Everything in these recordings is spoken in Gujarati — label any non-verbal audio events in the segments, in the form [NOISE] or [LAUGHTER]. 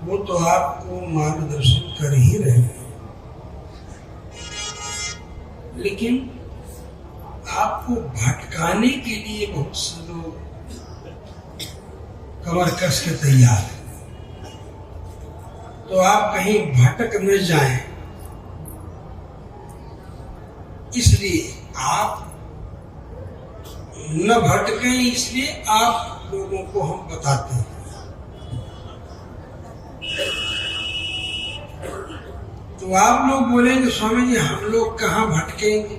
वो तो आपको मार्गदर्शन कर ही रहे हैं। लेकिन आपको भटकाने के लिए बहुत से लोग कमर कस के तैयार हैं। तो आप कहीं भटक न जाए। इसलिए आप न भटकें, इसलिए आप लोगों को हम बताते हैं। तो आप लोग बोलेंगे स्वामी जी हम लोग कहाँ भटकेंगे?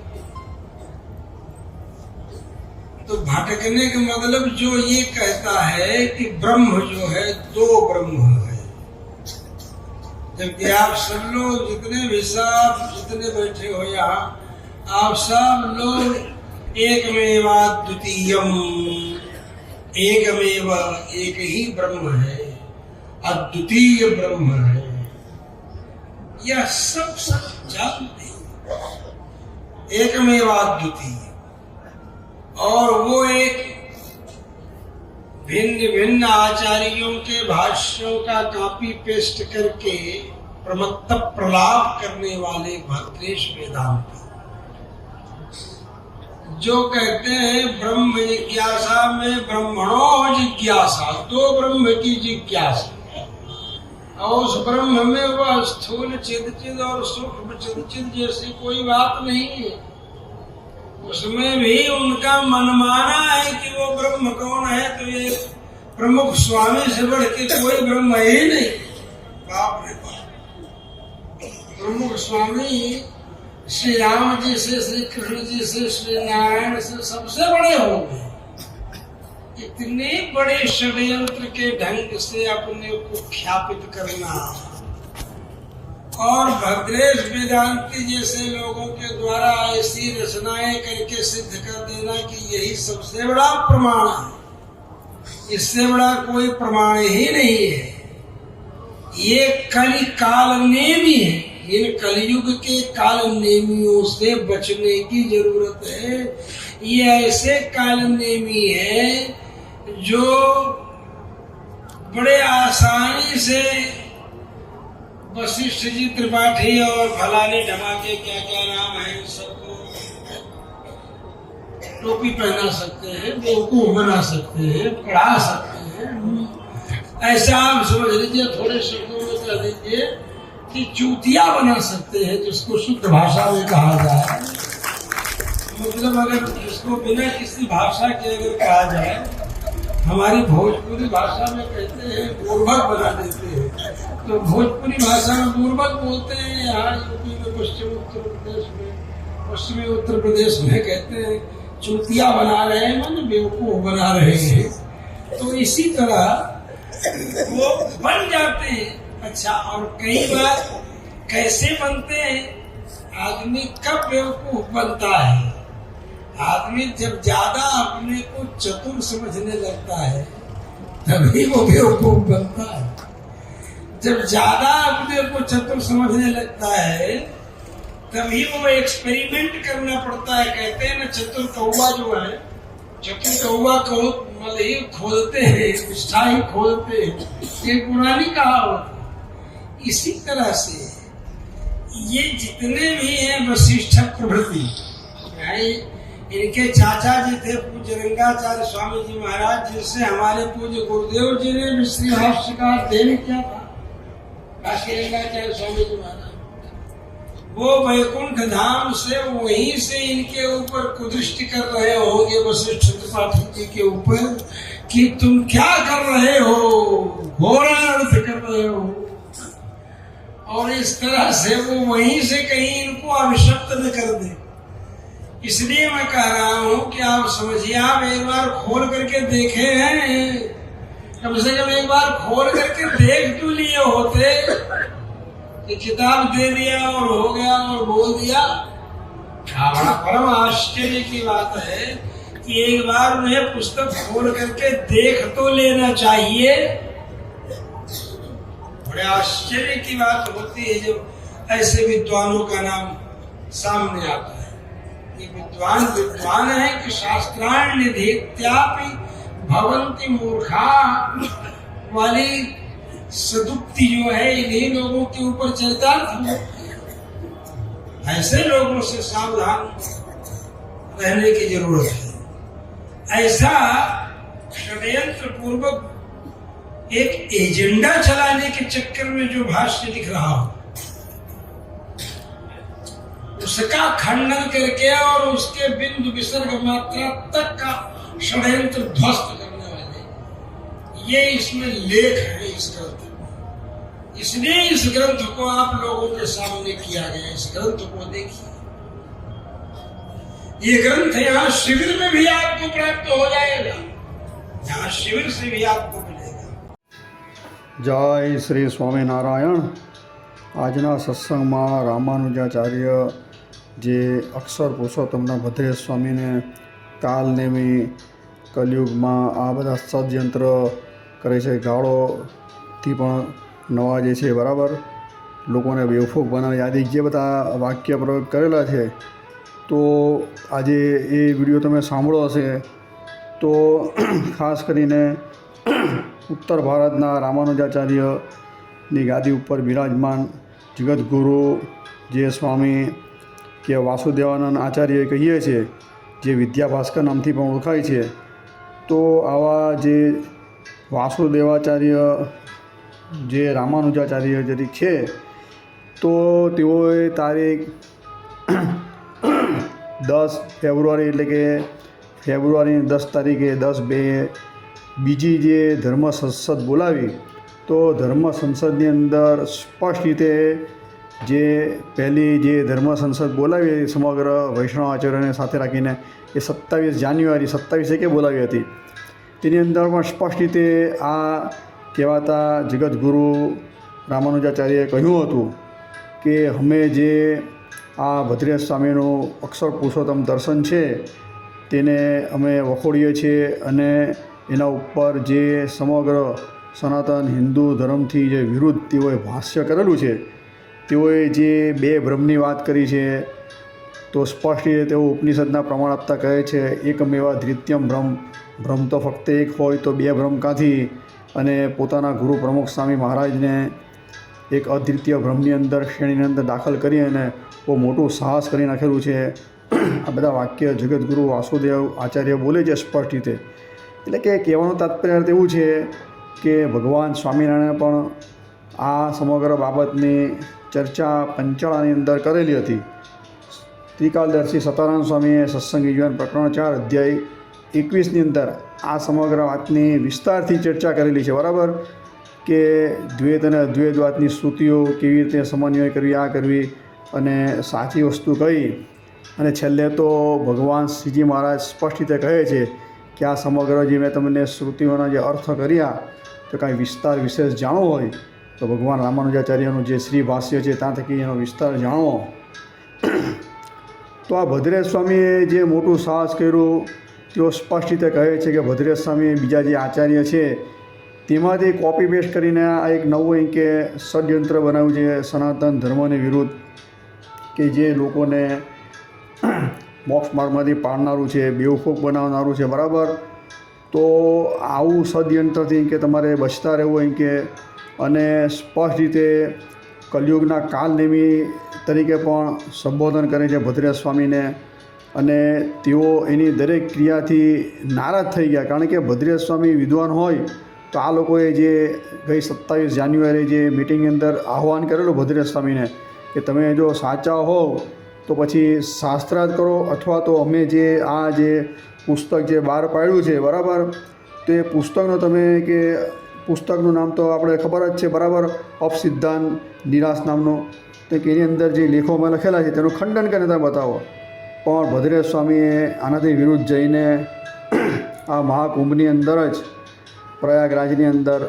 तो भटकने का मतलब जो ये कहता है कि ब्रह्म जो है, दो ब्रह्म है। जबकि आप सब लोग जितने भी सब जितने बैठे हो यहाँ, आप सब लोग एकमेवा द्वितीयम। एकमेव एक ही ब्रह्म है। अद्वितीय ब्रह्म है। यह सब सब जानते हैं एकमेवा द्वितीय और वो एक भिन्न भिन्न आचार्यों के भाष्यों का कॉपी पेस्ट करके प्रमत्त प्रलाप करने वाले भद्रेश वेदांत। जो कहते हैं, ब्रह्म जिज्ञासा में ब्रह्मणो जिज्ञासा, दो ब्रह्म की जिज्ञासा। और उस ब्रह्म में वह स्थूल चिद चिद और सूक्ष्म चिद चिद जैसी कोई बात नहीं है। उसमें भी उनका मनमाना है कि वो ब्रह्म कौन है तो ये प्रमुख स्वामी से बढ़ के कोई ब्रह्म है नहीं। बाप रे बाप। प्रमुख स्वामी श्री राम जी से, श्री कृष्ण जी से, श्री नारायण से सबसे बड़े हो गए। इतने बड़े षड्यंत्र के ढंग से अपने को ख्यापित करना। और भद्रेश वेदांति जैसे लोगों के द्वारा ऐसी रचनाएँ करके सिद्ध कर देना कि यही सबसे बड़ा प्रमाण है। इससे बड़ा कोई प्रमाण ही नहीं है। ये कलि काल नेमी है। इन कलयुग के काल नेमियों से बचने की ज़रूरत है। ये ऐसे काल नेमी है जो बड़े आसानी से वशिष्ठ जी त्रिपाठी और फलाने ढमाके क्या क्या नाम है सबको टोपी पहना सकते हैं, बेवकूफ़ बना सकते हैं, पढ़ा सकते हैं। ऐसा आप समझ लीजिए, थोड़े शब्दों में कह दीजिए कि चूतिया बना सकते हैं, जिसको शुद्ध भाषा में कहा जाए। मतलब अगर इसको बिना किसी भाषा के अगर कहा जाए, हमारी भोजपुरी भाषा में कहते हैं पूर्वक बना देते हैं। तो भोजपुरी भाषा में पूर्वक बोलते हैं, यहाँ यूपी में, पश्चिम उत्तर प्रदेश में, पश्चिमी उत्तर प्रदेश में कहते हैं, चुतिया बना रहे हैं मन बेवकूफ़ बना रहे हैं। तो इसी तरह वो बन जाते हैं। अच्छा और कई बार कैसे बनते हैं? आदमी कब बेवकूफ़ बनता है? आदमी जब ज़्यादा अपने को चतुर समझने लगता है, तभी वो बेवकूफ़ बनता है। जब ज़्यादा अपने को चतुर समझने लगता है, तभी वो एक्सपेरिमेंट करना पड़ता है। कहते हैं ना, चतुर कौवा जो है, चतुर कौवा को मतलब खोदते हैं निष्ठा ही खोलते हैं। ये पुरानी कहावत इसी तरह से ये जितने भी हैं, वशिष्ठ प्रभृति इनके चाचा जी थे पूज्य रंगाचार्य स्वामी जी महाराज जिससे हमारे पूज्य गुरुदेव जी ने भी श्री भाष्य का अध्ययन किया था काशी रंगाचार्य स्वामी जी महाराज वो वैकुंठ धाम से वहीं से इनके ऊपर कुदृष्टि कर रहे होंगे वशिष्ठ त्रिपाठी जी के ऊपर कि तुम क्या कर रहे हो घोड़ा अर्थ कर रहे हो और इस तरह से वो वहीं से कहीं इनको अभिशप्त न कर दे इसलिए मैं कह रहा हूँ कि आप समझिए, आप एक बार खोल करके देखे हैं। कम से कम एक बार खोल करके देख क्यों लिए होते? कि किताब दे दिया और हो गया और बोल दिया। बड़ा परम आश्चर्य की बात है कि एक बार उन्हें पुस्तक खोल करके देख तो लेना चाहिए। बड़े आश्चर्य की बात होती है जब ऐसे विद्वानों का नाम सामने आता है। ये विद्वान विद्वान है कि शास्त्राण निधित्यापि भवंती मूर्खा वाली सदुक्ति जो है, इन्हीं लोगों के ऊपर चरितार्थ ऐसे लोगों से सावधान रहने की ज़रूरत है। ऐसा षड्यंत्र पूर्वक एक एजेंडा चलाने के चक्कर में जो भाष्य लिख रहा हो उसका खंडन करके और उसके बिंदु विसर्ग मात्रा तक का षड्यंत्र ध्वस्त करने वाले ये इसमें लेख है इस ग्रंथ में इसलिए इस ग्रंथ को आप लोगों के सामने किया गया इस ग्रंथ को देखिए ये ग्रंथ यहाँ शिविर में भी आपको प्राप्त हो जाएगा यहाँ शिविर से भी आपको मिलेगा જય શ્રી સ્વામિનારાયણ આજના સત્સંગમાં રામાનુજાચાર્ય જે અક્ષર પુરુષોત્તમના ભદ્રેશ સ્વામીને કાલનેમી કલયુગમાં આ બધા સદયંત્ર કરે છે. ગાળોથી પણ નવાજે છે, બરાબર? લોકોને બેવફૂક બનાવે. આદિ જે બધા વાક્ય પ્રયોગ કરેલા છે, તો આજે એ વીડિયો તમે સાંભળો હશે. તો ખાસ કરીને ઉત્તર ભારતના રામાનુજાચાર્યની ગાદી ઉપર બિરાજમાન જગતગુરુ જે સ્વામી કે વાસુદેવાનંદ આચાર્ય કહીએ છીએ, જે વિદ્યાભાસ્કર નામથી પણ ઓળખાય છે, તો આવા જે વાસુદેવાચાર્ય, જે રામાનુજાચાર્ય જરી છે, તો તેઓએ તારીખ દસ ફેબ્રુઆરી એટલે કે ફેબ્રુઆરીની દસ તારીખે દસ બે બીજી જે ધર્મ સંસદ બોલાવી, તો ધર્મ સંસદની અંદર સ્પષ્ટ રીતે જે પહેલી જે ધર્મ સંસદ બોલાવી સમગ્ર વૈષ્ણવ આચાર્યને સાથે રાખીને એ સત્તાવીસ જાન્યુઆરી સત્તાવીસ એકે બોલાવી હતી. તેની અંદર પણ સ્પષ્ટ રીતે આ કહેવાતા જગતગુરુ રામાનુજાચાર્યએ કહ્યું હતું કે અમે જે આ ભદ્રેશ સ્વામીનું અક્ષર પુરુષોત્તમ દર્શન છે, તેને અમે વખોડીએ છીએ અને એના ઉપર જે સમગ્ર સનાતન હિન્દુ ધર્મથી જે વિરુદ્ધ તેઓએ ભાષ્ય કરેલું છે તેઓએ જે બે ભ્રમની વાત કરી છે, તો સ્પષ્ટ રીતે તેઓ ઉપનિષદના પ્રમાણ આપતા કહે છે, એકમેવા દ્વિત્યમ ભ્રમ. ભ્રમ તો ફક્ત એક હોય તો બે ભ્રમ કાંથી? અને પોતાના ગુરુ પ્રમુખ સ્વામી મહારાજને એક અદ્વિતીય ભ્રમની અંદર શ્રેણીની અંદર દાખલ કરી અને બહુ મોટું સાહસ કરી નાખેલું છે. આ બધા વાક્ય જગતગુરુ વાસુદેવ આચાર્ય બોલે છે સ્પષ્ટ રીતે. એટલે કે કહેવાનું તાત્પર્ય એવું છે કે ભગવાન સ્વામિનારાયણે પણ આ સમગ્ર બાબતની ચર્ચા પંચાળાની અંદર કરેલી હતી. ત્રિકાલદર્શી સતારામ સ્વામીએ સત્સંગ જીવન પ્રકરણ ચાર અધ્યાય એકવીસની અંદર આ સમગ્ર વાતની વિસ્તારથી ચર્ચા કરેલી છે. બરાબર? કે દ્વૈત અને અદ્વૈત વાતની શ્રુતિઓ કેવી રીતે સમન્વય કરવી, આ કરવી અને સાચી વસ્તુ કઈ? અને છેલ્લે તો ભગવાન શ્રીજી મહારાજ સ્પષ્ટ રીતે કહે છે કે આ સમગ્ર જે મેં તમને શ્રુતિઓના જે અર્થ કર્યા, તો કાંઈ વિસ્તાર વિશેષ જાણવો હોય? તો ભગવાન રામાનુજાચાર્યનું જે શ્રી ભાષ્ય છે, ત્યાં થકી એનો વિસ્તાર જાણવો. તો આ ભદ્રેશ સ્વામીએ જે મોટું સાહસ કર્યું, તેઓ સ્પષ્ટ રીતે કહે છે કે ભદ્રેશ સ્વામી બીજા જે આચાર્ય છે, તેમાંથી કોપી પેસ્ટ કરીને આ એક નવું અહીં કે ષડયંત્ર બનાવ્યું છે, સનાતન ધર્મને વિરુદ્ધ, કે જે લોકોને મોક્ષ માર્ગમાંથી પાડનારું છે, બેવફૂક બનાવનારું છે, બરાબર? તો આવું ષડયંત્રથી કે તમારે બચતા રહેવું એમ કે અને સ્પષ્ટ રીતે કલયુગના કાલનેમી તરીકે પણ સંબોધન કરે છે ભદ્રેશ સ્વામીને. અને તેઓ એની દરેક ક્રિયાથી નારાજ થઈ ગયા. કારણ કે ભદ્રેશ સ્વામી વિદ્વાન હોય તો આ લોકોએ જે ગઈ સત્તાવીસ જાન્યુઆરી જે મિટિંગની અંદર આહ્વાન કરેલું ભદ્રેશ સ્વામીને કે તમે જો સાચા હોવ તો પછી શાસ્ત્રાર્થ કરો અથવા તો અમે જે આ જે પુસ્તક જે બહાર પાડ્યું છે બરાબર? તો એ પુસ્તકનો તમે કે પુસ્તકનું નામ તો આપણે ખબર જ છે, બરાબર? અપસિદ્ધાંત નિરાશ નામનો. તો એની અંદર જે લેખોમાં લખેલા છે, તેનું ખંડન કરીને તમે બતાવો. પણ ભદ્રેશ સ્વામીએ આનાથી વિરુદ્ધ જઈને આ મહાકુંભની અંદર જ, પ્રયાગરાજની અંદર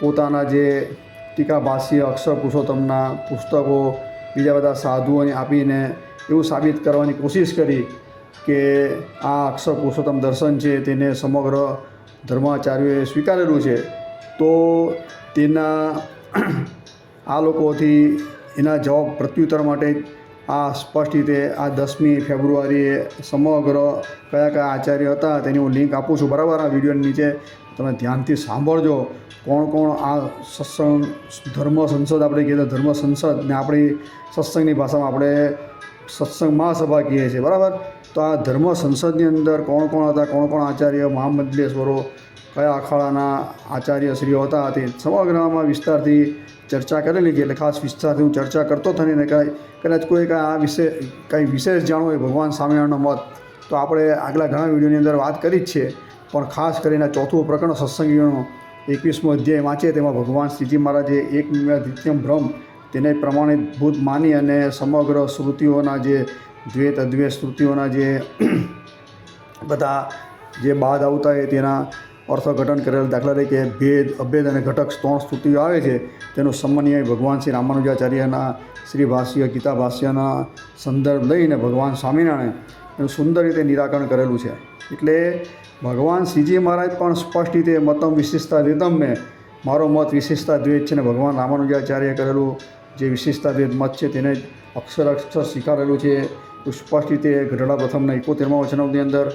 પોતાના જે ટીકાભાષ્ય, અક્ષર પુરુષોત્તમના પુસ્તકો, બીજા બધા સાધુઓને આપીને એવું સાબિત કરવાની કોશિશ કરી કે આ અક્ષર પુરુષોત્તમ દર્શન છે, તેને સમગ્ર ધર્માચાર્યોએ સ્વીકારેલું છે. તો તેના આ લોકોથી એના જવાબ પ્રત્યુત્તર માટે આ સ્પષ્ટ રીતે આ દસમી ફેબ્રુઆરીએ સમગ્ર કયા કયા આચાર્ય હતા તેની હું લિંક આપું છું બરાબર આ વિડીયોની નીચે. તમે ધ્યાનથી સાંભળજો કોણ કોણ આ સત્સંગ ધર્મ સંસદ આપણે કહીએ તો ધર્મ સંસદ ને આપણી સત્સંગની ભાષામાં આપણે સત્સંગ મહાસભા કહીએ છીએ. બરાબર? તો આ ધર્મ સંસદની અંદર કોણ કોણ હતા, કોણ કોણ આચાર્ય, મહામંડલેશ્વરો, કયા અખાડાના આચાર્યશ્રીઓ હતા, તે સમગ્રમાં વિસ્તારથી ચર્ચા કરેલી છે. એટલે ખાસ વિસ્તારથી હું ચર્ચા કરતો થઈને ને કાંઈ, કદાચ કોઈ કાંઈ આ વિશે, કંઈ વિશેષ જાણવું હોય ભગવાન સ્વામિનારાયણનો મત, તો આપણે આગલા ઘણા વિડીયોની અંદર વાત કરી જ છે. પણ ખાસ કરીને ચોથું પ્રકરણ સત્સંગીઓનો એકવીસમો અધ્યાય વાંચીએ તેમાં ભગવાન શ્રીજી મહારાજે એક નિત્યમ ભ્રમ તેને પ્રમાણિતભૂત માની અને સમગ્ર શ્રુતિઓના જે દ્વૈત અદ્વૈત શ્રુતિઓના જે બધા જે બાદ આવતા હોય તેના અર્થઘટન કરેલ દાખલા તરીકે ભેદ, અભેદ અને ઘટક ત્રણ સ્તુતિઓ આવે છે. તેનું સમન્વય ભગવાન શ્રી રામાનુજાચાર્યના, શ્રી ભાષ્ય, ગીતા ભાષ્યના સંદર્ભ લઈને ભગવાન સ્વામિનારાયણ એનું સુંદર રીતે નિરાકરણ કરેલું છે. એટલે ભગવાન શ્રીજી મહારાજ પણ સ્પષ્ટ રીતે મતમ વિશેષતા રીતમ મેં મારો મત વિશેષતા દ્વૈત છે ને ભગવાન રામાનુજાચાર્ય કરેલું જે વિશેષતા દ્વૈત મત છે તેને અક્ષર અક્ષર સ્વીકારેલું છે. સ્પષ્ટ રીતે ગઢડા પ્રથમના એકોતેરમા વચનાવની અંદર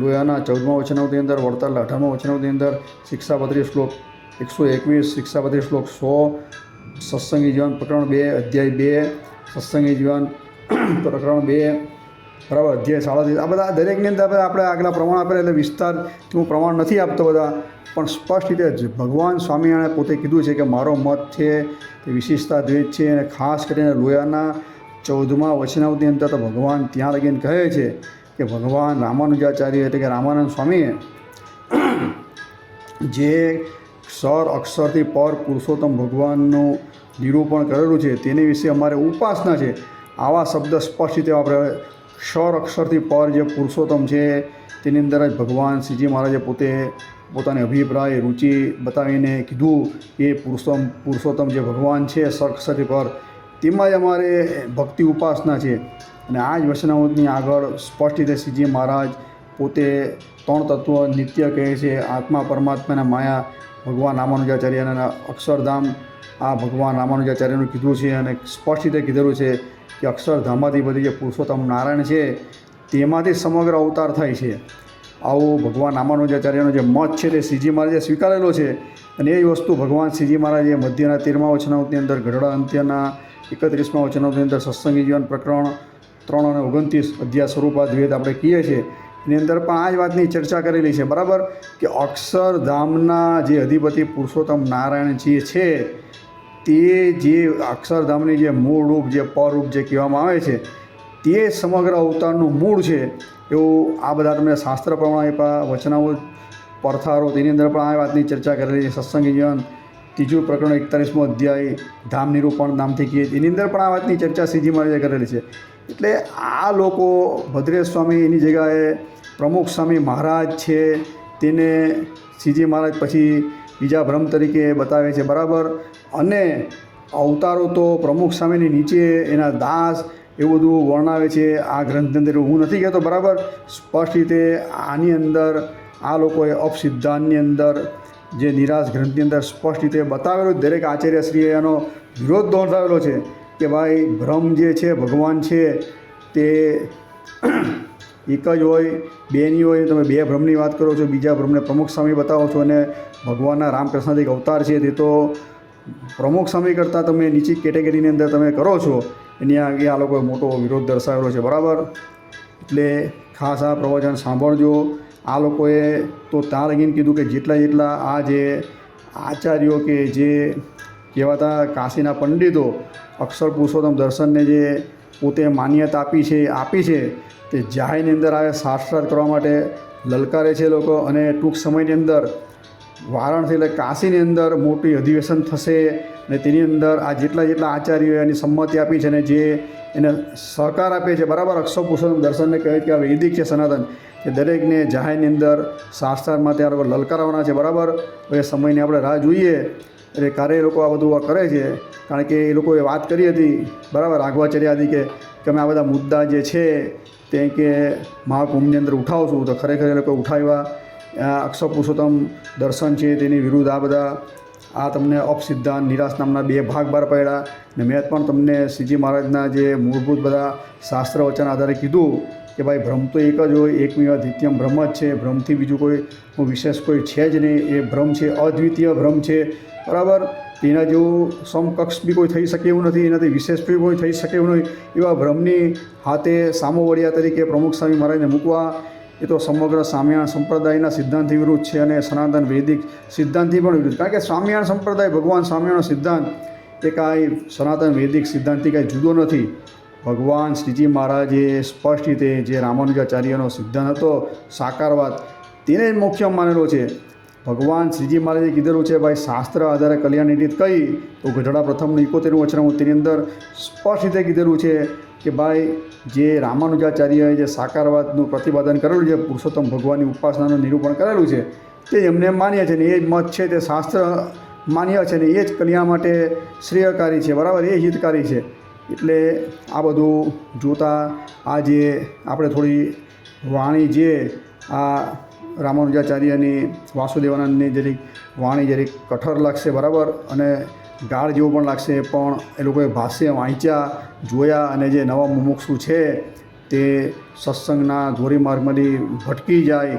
લોયાના ચૌદમાં વચનાવની અંદર વડતાલના અઢારમાં વચનાવની અંદર, શિક્ષાપત્રી શ્લોક એકસો એકવીસ, શિક્ષાપત્રી શ્લોક સો, સત્સંગી જીવન પ્રકરણ બે, અધ્યાય બે, સત્સંગી જીવન પ્રકરણ બે, બરાબર, અધ્યાય સાડત્રીસ આ બધા દરેકની અંદર આપણે આગલા પ્રમાણ આપેલા એટલે વિસ્તાર હું પ્રમાણ નથી આપતો બધા, પણ સ્પષ્ટ રીતે જ ભગવાન સ્વામિનારાયણે પોતે કીધું છે કે મારો મત છે, તે વિશિષ્ટતા દ્વૈત છે અને ખાસ કરીને લોયાના ચૌદમા વચનાવતી અંતર તો ભગવાન ત્યાં લગીને કહે છે કે ભગવાન રામાનુજાચાર્ય એટલે કે રામાનંદ સ્વામીએ [CLEARS THROAT] જે સર અક્ષરથી પર પુરુષોત્તમ ભગવાનનું નિરૂપણ કરેલું છે તેની વિશે અમારે ઉપાસના છે. આવા શબ્દ સ્પષ્ટ રીતે આપણે સર અક્ષરથી પર જે પુરુષોત્તમ છે તેની અંદર જ ભગવાન શ્રીજી મહારાજે પોતે પોતાની અભિપ્રાય, રુચિ બતાવીને કીધું એ પુરુષોત્તમ પુરુષોત્તમ જે ભગવાન છે, સર અક્ષરથી પર તેમાં જ અમારે ભક્તિ ઉપાસના છે. અને આ જ વચનાવતની આગળ સ્પષ્ટ રીતે શ્રીજી મહારાજ પોતે ત્રણ તત્વ નિત્ય કહે છે. આત્મા પરમાત્માના માયા ભગવાન રામાનુજાચાર્યના અક્ષરધામ આ ભગવાન રામાનુજાચાર્યનું કીધું છે અને સ્પષ્ટ રીતે કીધેલું છે કે અક્ષરધામાથી બધી જે પુરુષોત્તમ નારાયણ છે તેમાંથી સમગ્ર અવતાર થાય છે. આવો ભગવાન રામાનુજાચાર્યનો જે મત છે તે શ્રીજી મહારાજે સ્વીકારેલો છે. અને એ વસ્તુ ભગવાન શ્રીજી મહારાજે મધ્યના તેરમા વચનાવતની અંદર ગઢડા અંત્યના એકત્રીસમા વચનોની અંદર સત્સંગી જીવન પ્રકરણ ત્રણ અને ઓગણત્રીસ અધ્યાય સ્વરૂપા દ્વેત આપણે કહીએ છીએ. એની અંદર પણ આ જ વાતની ચર્ચા કરેલી છે. બરાબર? કે અક્ષરધામના જે અધિપતિ પુરુષોત્તમ નારાયણજી છે, તે જે અક્ષરધામની જે મૂળ રૂપ, જે પરરૂપ જે કહેવામાં આવે છે, તે સમગ્ર અવતારનું મૂળ છે. એવું આ બધા તમને શાસ્ત્ર પ્રમાણે આપ્યા વચનાઓ પરથારો તેની અંદર પણ આ વાતની ચર્ચા કરેલી છે. સત્સંગી જીવન ત્રીજું પ્રકરણ એકતાલીસમો અધ્યાય, ધામ નિરૂપણ નામથી કહીએ એની અંદર પણ આ વાતની ચર્ચા શ્રીજી મહારાજે કરેલી છે. એટલે આ લોકો ભદ્રેશ સ્વામી એની જગ્યાએ પ્રમુખ સ્વામી મહારાજ છે, તેને શ્રીજી મહારાજ પછી બીજા ભ્રમ તરીકે બતાવે છે. બરાબર? અને અવતારો તો પ્રમુખ સ્વામીની નીચે એના દાસ એવું બધું વર્ણવે છે. આ ગ્રંથની અંદર હું નથી કહેતો, બરાબર? સ્પષ્ટ રીતે આની અંદર આ લોકોએ અપસિદ્ધાંતની અંદર જે નિરાશ ગ્રંથની અંદર સ્પષ્ટ રીતે બતાવેલું દરેક આચાર્યશ્રીએ એનો વિરોધ નોંધાવેલો છે કે ભાઈ ભ્રમ જે છે, ભગવાન છે, તે [CLEARS THROAT] એક જ હોય, બેની હોય, તમે બે ભ્રમની વાત કરો છો, બીજા ભ્રમને પ્રમુખ સ્વામી બતાવો છો અને ભગવાનના રામકૃષ્ણથી અવતાર છે, તે તો પ્રમુખ સ્વામી કરતાં તમે નીચી કેટેગરીની અંદર તમે કરો છો, એની આગે આ લોકોએ મોટો વિરોધ દર્શાવેલો છે. બરાબર? એટલે ખાસ આ પ્રવચન સાંભળજો. આ લોકોએ તો ત્યાં લગીને કીધું કે જેટલા જેટલા આ જે આચાર્યો કે જે કહેવાતા કાશીના પંડિતો અક્ષર પુરુષોત્તમ દર્શનને જે પોતે માન્યતા આપી છે આપી છે, તે જાહેરની અંદર આવે શાસ્ત્રાર્થ કરવા માટે લલકારે છે લોકો અને ટૂંક સમયની અંદર વારાણસી એટલે કાશીની અંદર મોટી અધિવેશન થશે અને તેની અંદર આ જેટલા જેટલા આચાર્યોએ એની સંમતિ આપી છે અને જે એને સહકાર આપે છે. બરાબર અક્ષર પુરુષોત્તમ દર્શનને કહે કે આ વૈદિક છે સનાતન. એ દરેકને જાહેરની અંદર શાસ્ત્રમાં ત્યાં લોકો લલકારવાના છે, બરાબર? એ સમયની આપણે રાહ જોઈએ. એટલે ક્યારે એ લોકો આ બધું આ કરે છે. કારણ કે એ લોકોએ વાત કરી હતી, બરાબર? રાઘવાચાર્ય આદિ કે કે અમે આ બધા મુદ્દા જે છે, તે કે મહાકુંભની અંદર ઉઠાવશું. તો ખરેખર એ લોકો ઉઠાવ્યા. અક્ષર પુરુષોત્તમ દર્શન છે, તેની વિરુદ્ધ આ બધા, આ તમને અપસિદ્ધાંત, નિરાશ નામના બે ભાગ બહાર પાડ્યા. ને મેં પણ તમને શ્રીજી મહારાજના જે મૂળભૂત બધા શાસ્ત્ર વચન આધારે કીધું કે ભાઈ ભ્રમ તો એક જ હોય, એકમેવા દ્વિતીયમ ભ્રમ જ છે, ભ્રમથી બીજું કોઈ વિશેષ કોઈ છે જ નહીં. એ ભ્રમ છે, અદ્વિતીય ભ્રમ છે. બરાબર? એના જેવું સમકક્ષ બી કોઈ થઈ શકે એવું નથી, એનાથી વિશેષ બી કોઈ થઈ શકે એવું નહીં. એવા ભ્રમની હાથે સામોવડિયા તરીકે પ્રમુખ સ્વામી મહારાજને મૂકવા, એ તો સમગ્ર સ્વામિયાણ સંપ્રદાયના સિદ્ધાંતથી વિરુદ્ધ છે અને સનાતન વૈદિક સિદ્ધાંતથી પણ વિરુદ્ધ. કારણ કે સ્વામિયાણ સંપ્રદાય, ભગવાન સ્વામિયાણનો સિદ્ધાંત, એ કાંઈ સનાતન વૈદિક સિદ્ધાંતથી કાંઈ જુદો નથી. ભગવાન શ્રીજી મહારાજે સ્પષ્ટ રીતે જે રામાનુજાચાર્યનો સિદ્ધાંત હતો, સાકારવાદ, તેને જ મુખ્ય માનેલો છે. ભગવાન શ્રીજી મહારાજે કીધેલું છે, ભાઈ, શાસ્ત્ર આધારે કલ્યાણની રીત કઈ તો ગઢડા પ્રથમનું ઇકોતેરનું વચનામું તેની અંદર સ્પષ્ટ રીતે કીધેલું છે કે, ભાઈ, જે રામાનુજાચાર્યએ જે સાકારવાદનું પ્રતિપાદન કરેલું છે, પુરુષોત્તમ ભગવાનની ઉપાસનાનું નિરૂપણ કરેલું છે, તે એમને માન્ય છે ને એ મત છે, તે શાસ્ત્ર માન્ય છે ને એ જ કલ્યાણ માટે શ્રેયકારી છે, બરાબર? એ હિતકારી છે. એટલે આ બધું જોતાં આ જે આપણે થોડી વાણી જે આ રામાનુજાચાર્યની વાસુદેવાનંદની જરીક વાણી જરીક કઠોર લાગશે બરાબર અને ગાળ જેવું પણ લાગશે, પણ એ લોકોએ ભાષ્ય વાંચ્યા, જોયા અને જે નવા મુમુક્ષુ છે તે સત્સંગના ધોરીમાર્ગમાંથી ભટકી જાય,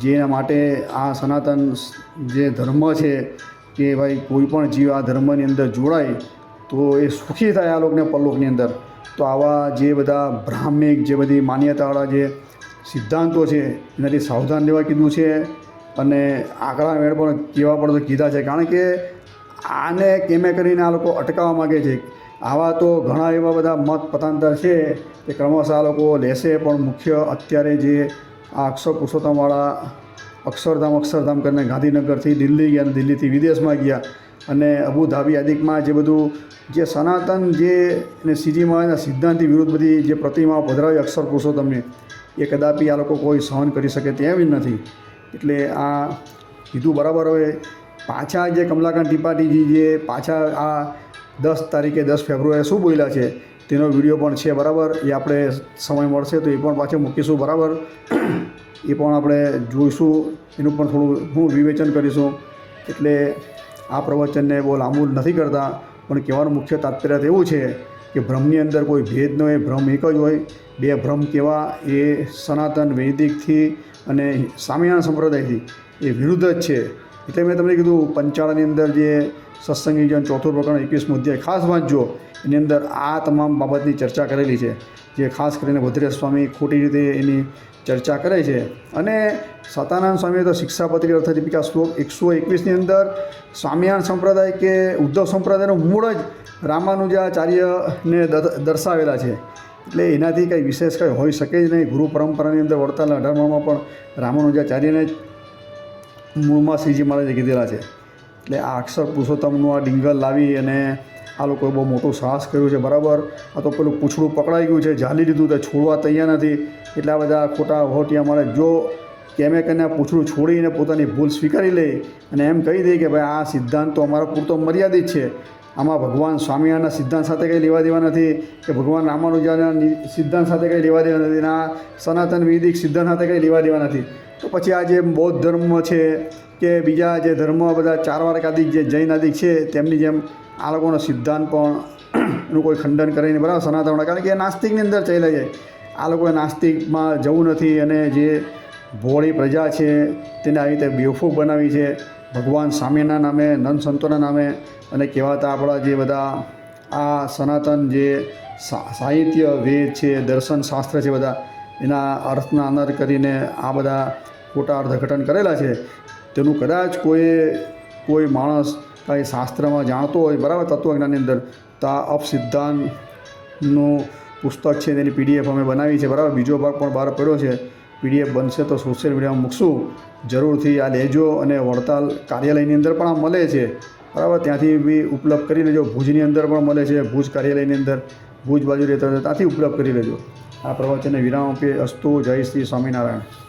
જેના માટે આ સનાતન જે ધર્મ છે, કે ભાઈ કોઈ પણ જીવ આ ધર્મની અંદર જોડાય તો એ સુખી થાય આ લોકોને પરલોકની અંદર. તો આવા જે બધા બ્રાહ્મિક જે બધી માન્યતાવાળા જે સિદ્ધાંતો છે, એનાથી સાવધાન રહેવા કીધું છે અને આંકડા મેળ પણ કેવા પણ કીધા છે. કારણ કે આને કેમે કરીને આ લોકો અટકાવવા માગે છે. આવા તો ઘણા એવા બધા મત પતાંતર છે કે ક્રમશઃ આ લોકો લેશે, પણ મુખ્ય અત્યારે જે આ અક્ષર પુરુષોત્તમવાળા અક્ષરધામ અક્ષરધામ કરીને ગાંધીનગરથી દિલ્હી ગયા અને દિલ્હીથી વિદેશમાં ગયા. અને અબુધાબી આદિકમાં જે બધું જે સનાતન જે અને સીજી મહારાજના સિદ્ધાંતથી વિરુદ્ધ બધી જે પ્રતિમાઓ પધરાવી અક્ષર પુરુષોત્તમની એ કદાપી આ લોકો કોઈ સહન કરી શકે તેમ જ નથી. એટલે આ કીધું બરાબર હવે પાછા જે કમલાકાંત ત્રિપાઠીજી જે પાછા આ દસ તારીખે દસ ફેબ્રુઆરીએ શું બોલ્યા છે, તેનો વીડિયો પણ છે બરાબર, એ આપણે સમય મળશે તો એ પણ પાછો મૂકીશું બરાબર. એ પણ આપણે જોઈશું, એનું પણ થોડું હું વિવેચન કરીશું. એટલે આ પ્રવચનને બહુ લાંબુ નથી કરતા, પણ કહેવાનું મુખ્ય તાત્પર્ય એવું છે કે ભ્રમની અંદર કોઈ ભેદ ન હોય ભ્રમ એક જ હોય. બે ભ્રમ કેવા એ સનાતન વૈદિકથી અને સામ્યાના સંપ્રદાયથી એ વિરુદ્ધ જ છે. એટલે મેં તમને કીધું, પંચાળાની અંદર જે સત્સંગી જીવન ચોથું પ્રકરણ એકવીસમો અધ્યાય. ખાસ વાંચજો એની અંદર આ તમામ બાબતની ચર્ચા કરેલી છે, જે ખાસ કરીને ભદ્રેશ સ્વામી ખોટી રીતે એની ચર્ચા કરે છે. અને સતાનંદ સ્વામીએ તો શિક્ષાપત્રી અર્થ દીપિકા શ્લોક એકસો એકવીસની અંદર, સ્વામિનારાયણ સંપ્રદાય કે ઉદ્ધવ સંપ્રદાયનું મૂળ જ રામાનુજાચાર્યને દર્શાવેલા છે. એટલે એનાથી કંઈ વિશેષ કંઈ હોઈ શકે જ નહીં. ગુરુ પરંપરાની અંદર વડતાલના અઢારમામાં પણ રામાનુજાચાર્યને જ મૂળમાં શ્રીજી મહારાજે કીધેલા છે. એટલે આ અક્ષર પુરુષોત્તમનું આ ડિંગલ લાવી અને આ લોકોએ બહુ મોટો સાહસ કર્યો છે, બરાબર? આ તો પેલું પૂછડું પકડાઈ ગયું છે, ઝાલી લીધું તો છોડવા તૈયાર નથી. એટલા બધા ખોટા વહોટિયા મારે, જો કેમે કરીને પૂછડું છોડીને પોતાની ભૂલ સ્વીકારી લે અને એમ કહી દે કે ભાઈ, આ સિદ્ધાંત તો અમારો પૂરતો મર્યાદિત છે. આમાં ભગવાન સ્વામિનારાયણના સિદ્ધાંત સાથે કંઈ લેવા દેવા નથી, કે ભગવાન રામાનુજાના સિદ્ધાંત સાથે કંઈ લેવા દેવા નથી, ના સનાતન વૈદિક સિદ્ધાંત સાથે કંઈ લેવા દેવા નથી. તો પછી આ જે બૌદ્ધ ધર્મ છે કે બીજા જે ધર્મ બધા ચારવારકાદિક જે જૈન આદિક છે, તેમની જેમ આ લોકોનો સિદ્ધાંત પણ [CLEARS THROAT] એનું કોઈ ખંડન કરીને બરાબર સનાતન કારણ કે એ નાસ્તિકની અંદર ચાલ્યા જાય. આ લોકોએ નાસ્તિકમાં જવું નથી અને જે ભોળી પ્રજા છે, તેને આવી રીતે બેવફૂક બનાવી છે. ભગવાન સ્વામીના નામે, નંદ સંતોના નામે અને કહેવાતા આપણા જે બધા આ સનાતન જે સાહિત્ય, વેદ છે, દર્શન શાસ્ત્ર છે બધા, એના અર્થના અનર કરીને આ બધા ખોટા અર્થઘટન કરેલા છે. તેનું કદાચ કોઈ કોઈ માણસ કાંઈ શાસ્ત્રમાં જાણતો હોય, બરાબર, તત્વજ્ઞાનની અંદર, તો આ અપસિદ્ધાંતનું પુસ્તક છે તેની પીડીએફ અમે બનાવી છે, બરાબર, બીજો ભાગ પણ બહાર પડ્યો છે પીડીએફ બનશે તો સોશિયલ મીડિયામાં મૂકશું, જરૂરથી આ લેજો અને વડતાલ કાર્યાલયની અંદર પણ આ મળે છે, બરાબર, ત્યાંથી બી ઉપલબ્ધ કરી લેજો ભુજની અંદર પણ મળે છે, ભુજ કાર્યાલયની અંદર, ભુજ બાજુ રહેતા ત્યાંથી ઉપલબ્ધ કરી લેજો. આ પ્રવચનને વિરામ આપીએ, અસ્તુ જય શ્રી સ્વામિનારાયણ.